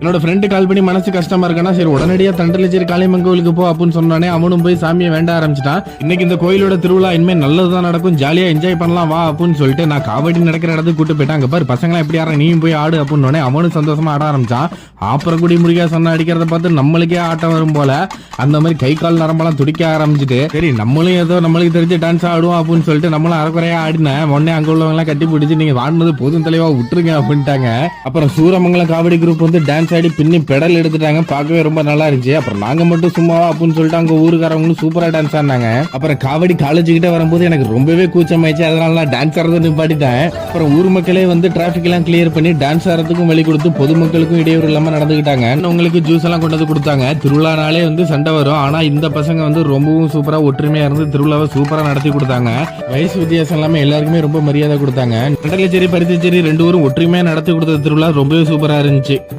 என்னோட friend call பண்ணி மனசு கஷ்டமா இருக்கனா சரி உடனடியா தண்டலச்சேரி காளியம்மன் கோவிலுக்கு போ அப்படின்னு சொன்னானே அவனும் போய் சாமியை வேண்ட ஆரம்பிச்சிட்டான். இன்னைக்கு இந்த கோயிலோட திருவிழா இனிமே நல்லதுதான் நடக்கும் ஜாலியா என்ஜாய் பண்ணலாம் வா அப்படின்னு சொல்லிட்டு நான் காவடி நடக்கிற இடத்துக்கு கூட்டு போயிட்டேன். அங்க பாரு பசங்களாம் எப்படி ஆடுறாங்க நீயும் போய் ஆடு அப்படின்னு அவனும் சந்தோஷமா ஆட ஆரம்பிச்சான். ஆப்பரம் குடி முருகா சொன்ன அடிக்கிறத பார்த்து நம்மளுக்கே ஆட்டம் வரும் போல. அந்த மாதிரி கை கால் நரம்பெல்லாம் துடிக்க ஆரம்பிச்சுட்டு சரி நம்மளும் ஏதோ நம்மளுக்கு தெரிஞ்சு டான்ஸ் ஆடுவோம் அப்படின்னு சொல்லிட்டு நம்மளும் அரைக்குறையா ஆடினேன். உடனே அங்க உள்ளவங்க எல்லாம் கட்டி பிடிச்சி நீங்க வாடினது போதும் தலைவா விட்டுருங்க அப்படின்ட்டாங்க. அப்புறம் சூரமங்கலம் காவடி குரூப் வந்து டான்ஸ் ஆடி பின்னி பெடல் எடுத்துட்டாங்க. பார்க்கவே ரொம்ப நல்லா இருந்துச்சு. அப்புறம் நாங்க மட்டும் சும்மாவா அப்படின்னு சொல்லிட்டு அங்க ஊருக்காரவங்களும் சூப்பரா டான்ஸ் ஆடினாங்க. அப்புறம் காவடி காலேஜ் கிட்ட வரும்போது எனக்கு ரொம்பவே கூச்சமாயிடுச்சு. அதனால நான் டான்ஸ் ஆடுறது நிப்பாட்டிட்டேன். அப்புறம் ஊர் மக்களே வந்து டிராபிக் எல்லாம் கிளியர் பண்ணி டான்ஸ் ஆடுறதுக்கும் வழி கொடுத்து பொதுமக்களுக்கும் இடையூறு இல்லாம நடந்துக்கிட்டாங்க. உங்களுக்கு ஜூஸ் எல்லாம் கொண்டு வந்து கொடுத்தாங்க. திருவிழானாலே வந்து சண்டை வரும். ஆனா இந்த பசங்க வந்து ரொம்பவும் சூப்பரா ஒற்றுமையா இருந்து திருவிழாவை சூப்பரா நடத்தி கொடுத்தாங்க. வயசு வித்தியாசம் எல்லாமே எல்லாருக்குமே ரொம்ப மரியாதை கொடுத்தாங்க. கடலைச்சேரி பருத்திச்சேரி ரெண்டு ஊரும் ஒற்றுமையா நடத்தி கொடுத்த திருவிழா ரொம்பவே சூப்பரா இருந்துச்சு.